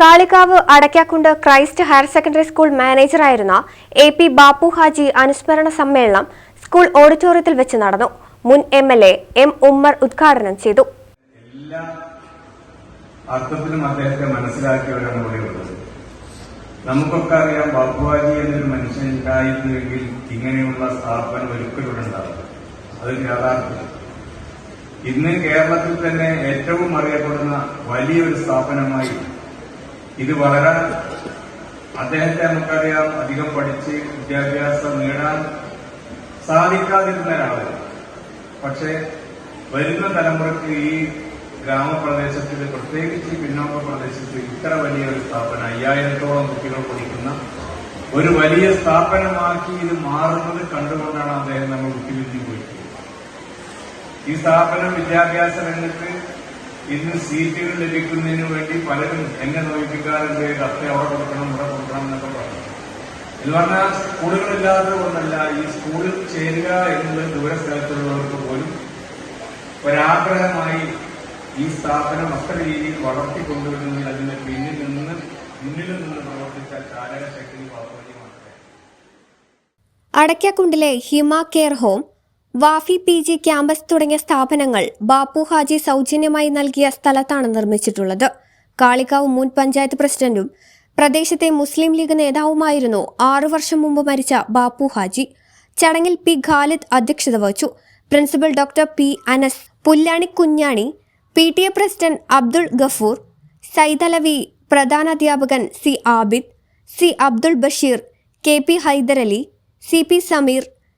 Kalikavu Adakkakundu Christ higher secondary school മാനേജറായിരുന്ന A P Bapu Haji അനുസ്മരണ സമ്മേളനം school ഓഡിറ്റോറിയത്തിൽ വെച്ച് നടന്നു. മുൻ M L A M Ummer ഉദ്ഘാടനം ചെയ്തു. എല്ലാ അർത്ഥത്തിലും അദ്ദേഹത്തെ മനസ്സിലാക്കിയവരാണ് ഇവിടെ ഉള്ളത് നമുക്കൊക്കെ അറിയാം ബാബുവാജി എന്നൊരു മനുഷ്യൻ ഉണ്ടായിരുന്നുവെങ്കിൽ ഇങ്ങനെയുള്ള സ്ഥാപനം ഒരിക്കലും ഉണ്ടാവില്ല. അത് യാഥാർത്ഥ്യം. ഇന്ന് കേരളത്തിൽ തന്നെ ഏറ്റവും അറിയപ്പെടുന്ന വലിയൊരു സ്ഥാപനമായി ഇത് വളരാൻ അദ്ദേഹത്തെ നമുക്കറിയാം അധികം പഠിച്ച് വിദ്യാഭ്യാസം നേടാൻ സാധിക്കാതിരുന്ന ഒരാൾ. പക്ഷെ വരുന്ന തലമുറയ്ക്ക് ഈ ഗ്രാമപ്രദേശത്തിൽ പ്രത്യേകിച്ച് പിന്നോക്ക പ്രദേശത്ത് ഇത്ര വലിയ ഒരു സ്ഥാപനം അയ്യായിരത്തോളം കുട്ടികൾ പഠിക്കുന്ന ഒരു വലിയ സ്ഥാപനമാക്കി ഇത് മാറുന്നത് കണ്ടുകൊണ്ടാണ് അദ്ദേഹം നമ്മൾ വിട്ടുപിരിഞ്ഞു പോയിട്ടുള്ളത് ഈ സ്ഥാപനം വിദ്യാഭ്യാസ രംഗത്ത് ഇന്ന് സീറ്റുകൾ ലഭിക്കുന്നതിന് വേണ്ടി പലരും എന്നെ നോക്കിക്കാറുണ്ട് കത്ത് അവിടെ കൊടുക്കണം ഇവിടെ കൊടുക്കണം എന്നൊക്കെ പറഞ്ഞു. എന്ന് പറഞ്ഞാൽ സ്കൂളുകളില്ലാത്തത് കൊണ്ടല്ല ഈ സ്കൂളിൽ ചേരുക എന്നുള്ളത് ദൂര സ്ഥലത്തുള്ളവർക്ക് പോലും ഒരാഗ്രഹമായി ഈ സ്ഥാപനം അത്ര രീതിയിൽ വളർത്തിക്കൊണ്ടുവരുന്നതിൽ അതിന്റെ പിന്നിൽ നിന്ന് മുന്നിൽ നിന്ന് പ്രവർത്തിച്ച ചാലകശക്തി മാത്രമേ. അടയ്ക്കാക്കുണ്ടിലെ Hima care home Wafy P G campus തുടങ്ങിയ സ്ഥാപനങ്ങൾ ബാപ്പു ഹാജി സൗജന്യമായി നൽകിയ സ്ഥലത്താണ് നിർമ്മിച്ചിട്ടുള്ളത്. കാളികാവ് മുൻ പഞ്ചായത്ത് പ്രസിഡന്റും പ്രദേശത്തെ മുസ്ലിം ലീഗ് നേതാവുമായിരുന്നു ആറു വർഷം മുമ്പ് മരിച്ച ബാപ്പു ഹാജി. ചടങ്ങിൽ പി ഖാലിദ് അധ്യക്ഷത വഹിച്ചു. Principal doctor P Anas Pullani Kunjani P T A president Abdul Gafoor Saidalavi പ്രധാനാധ്യാപകൻ C Abid C Abdul Basheer K P Hydarali C P Sameer